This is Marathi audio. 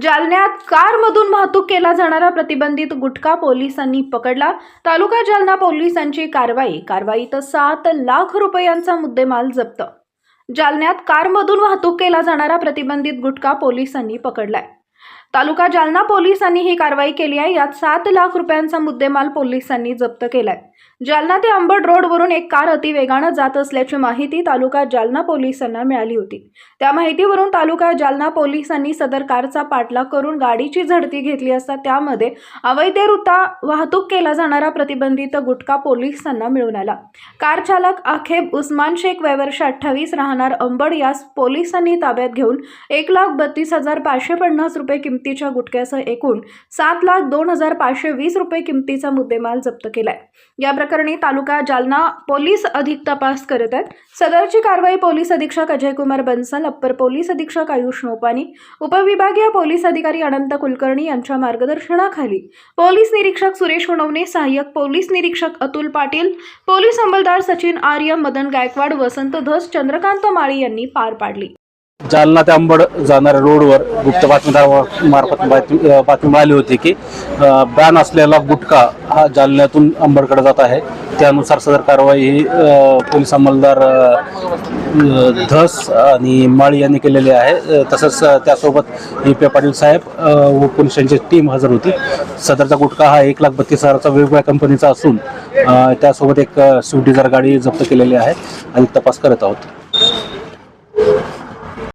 जालन्यात कारमधून वाहतूक केला जाणारा प्रतिबंधित गुटखा पोलिसांनी पकडला. तालुका जालना पोलिसांची कारवाई कारवाईत सात लाख रुपयांचा मुद्देमाल जप्त. जालन्यात कारमधून वाहतूक केला जाणारा प्रतिबंधित गुटखा पोलिसांनी पकडलाय. तालुका जालना पोलिसांनी ही कारवाई केली आहे. यात सात लाख रुपयांचा मुद्देमाल पोलिसांनी जप्त केलाय. जालना ते अंबड रोडवरून एक कार अतिवेगानं जात असल्याची माहिती तालुका जालना पोलिसांना मिळाली होती. त्या माहितीवरून तालुका जालना पोलिसांनी सदर कारचा पाठलाग करून गाडीची झडती घेतली असता त्यामध्ये अवैधरित्या वाहतूक केला जाणारा प्रतिबंधित गुटखा पोलिसांना मिळून आला. कार चालक अखेब उस्मान शेख वयवर्ष अठ्ठावीस राहणार अंबड यास पोलिसांनी ताब्यात घेऊन एक लाख बत्तीस हजार पाचशे पन्नास रुपये किमतीच्या गुटख्यासह एकूण सात लाख दोन हजार पाचशे वीस रुपये किमतीचा मुद्देमाल जप्त केलाय. या प्रकरणी तालुका जालना पोलीस अधिक तपास करत आहेत. सदरची कारवाई पोलीस अधीक्षक अजयकुमार बन्सल अप्पर पोलीस अधीक्षक आयुष नोपानी उपविभागीय पोलीस अधिकारी अनंत कुलकर्णी यांच्या मार्गदर्शनाखाली पोलीस निरीक्षक सुरेश गुणवणे सहाय्यक पोलीस निरीक्षक अतुल पाटील पोलीस अंमलदार सचिन आर्य मदन गायकवाड वसंत धस चंद्रकांत माळी यांनी पार पाडली. जालना ते अंबड जाणाऱ्या रोडवर गुप्त बातमीदार मार्फत बातमी बातमी मिळाली होती की बॅन असलेला गुटखा हा जालन्यातून अंबडकडे जात आहे. त्यानुसार सदर कारवाई ही पोलीस अंमलदार धस आणि माळी यांनी केलेली आहे. तसंच त्यासोबत ई पी पाटील साहेब व व पोलिसांची टीम हजर होती. सदरचा गुटखा हा एक लाख बत्तीस हजाराचा वेगवेगळ्या कंपनीचा असून त्यासोबत एक स्विफ्ट डिझायर गाडी जप्त केलेली आहे आणि तपास करत आहोत.